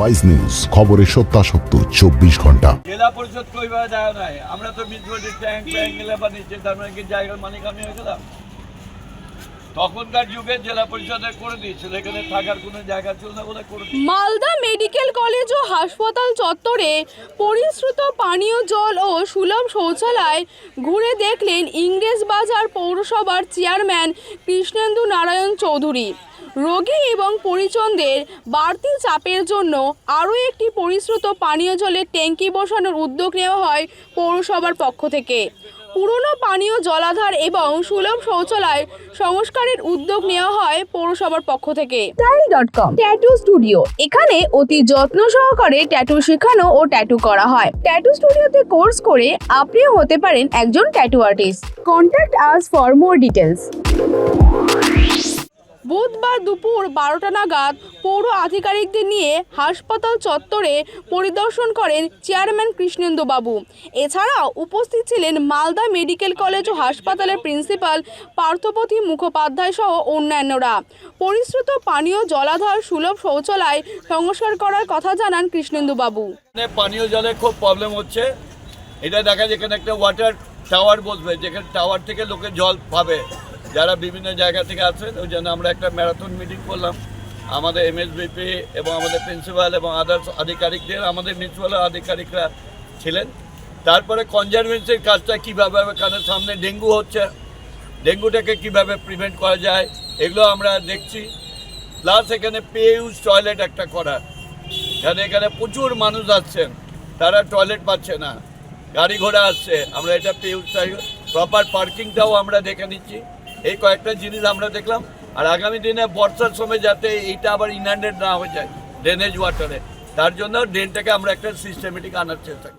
Wise news খবরের সত্যাসত্য চব্বিশ ঘণ্টা। জেলা পরিষদ কইভাবে দেওয়া নাই। আমরা তো মিউনিসিপালিটি ট্যাঙ্ক ট্যাঙ্ক গেলে বা নিচে তার মানে কি জায়গার মালিক আমি হয়ে গেলাম তখনকার যুগে জেলা পরিষদে করে দিয়েছিল। এখানে থাকার কোনো জায়গা ছিল না বলে করে মালদা মেডিকেল কলেজ হাসপাতাল চত্বরে পরিশ্রুত পানীয় জল ও সুলভ শৌচালয় ঘুরে দেখলেন ইংরেজ বাজার পৌরসভার চেয়ারম্যান কৃষ্ণেন্দু নারায়ণ চৌধুরী। রোগী এবং পরিজনদের বাড়তি চাপের জন্য আরও একটি পরিশ্রুত পানীয় জলের ট্যাঙ্কি বসানোর উদ্যোগ নেওয়া হয় পৌরসভার পক্ষ থেকে। পুরনো পানীয় জলাধার এবং সুলভ শৌচালয় সংস্কারের উদ্যোগ নেওয়া হয় পৌরসভার পক্ষ থেকে। ডট কম ট্যাটু স্টুডিও এখানে অতি যত্ন সহকারে ট্যাটু শেখানো ও ট্যাটু করা হয়। ট্যাটু স্টুডিওতে কোর্স করে আপনিও হতে পারেন একজন tattoo artist contact us for more details বুধবার দুপুর বারোটা নাগাদ পৌর আধিকারিকদের নিয়ে হাসপাতাল চত্বরে পরিদর্শন করেন চেয়ারম্যান কৃষ্ণেন্দুবাবু। এছাড়াও উপস্থিত ছিলেন মালদা মেডিকেল কলেজ ও হাসপাতালের প্রিন্সিপাল পার্থপথী মুখোপাধ্যায় সহ অন্যান্যরা। পরিশ্রুত পানীয় জলাধার সুলভ শৌচালয় সংস্কার করার কথা জানান কৃষ্ণেন্দুবাবু। পানীয় জলের খুব প্রবলেম হচ্ছে। এটা দেখা যায় এখানে একটা ওয়াটার টাওয়ার বসবে, যেখানে টাওয়ার থেকে লোকে জল পাবে। যারা বিভিন্ন জায়গা থেকে আসেন ওই জন্য আমরা একটা ম্যারাথন মিটিং করলাম। আমাদের এমএসবিপি এবং আমাদের প্রিন্সিপাল এবং আদার্স আধিকারিকদের, আমাদের মিউনিসিপ্যাল আধিকারিকরা ছিলেন। তারপরে কনজারভেন্সির কাজটা কীভাবে হবে কারণ সামনে ডেঙ্গু হচ্ছে, ডেঙ্গুটাকে কীভাবে প্রিভেন্ট করা যায়, এগুলো আমরা দেখছি। প্লাস এখানে পে ইউজ টয়লেট একটা করা কারণ এখানে প্রচুর মানুষ আসছেন, তারা টয়লেট পাচ্ছে না, গাড়ি ঘোড়া আসছে। আমরা এটা পে ইউজ প্রপার পার্কিংটাও আমরা দেখে নিচ্ছি। এই কয়েকটা জিনিস আমরা দেখলাম। আর আগামী দিনে বর্ষার সময় যাতে এইটা আবার ইনহ্যান্ডেড না হয়ে যায় ড্রেনেজ ওয়াটারে তার জন্য ড্রেনটাকে আমরা একটা সিস্টেমেটিক আনার চেষ্টা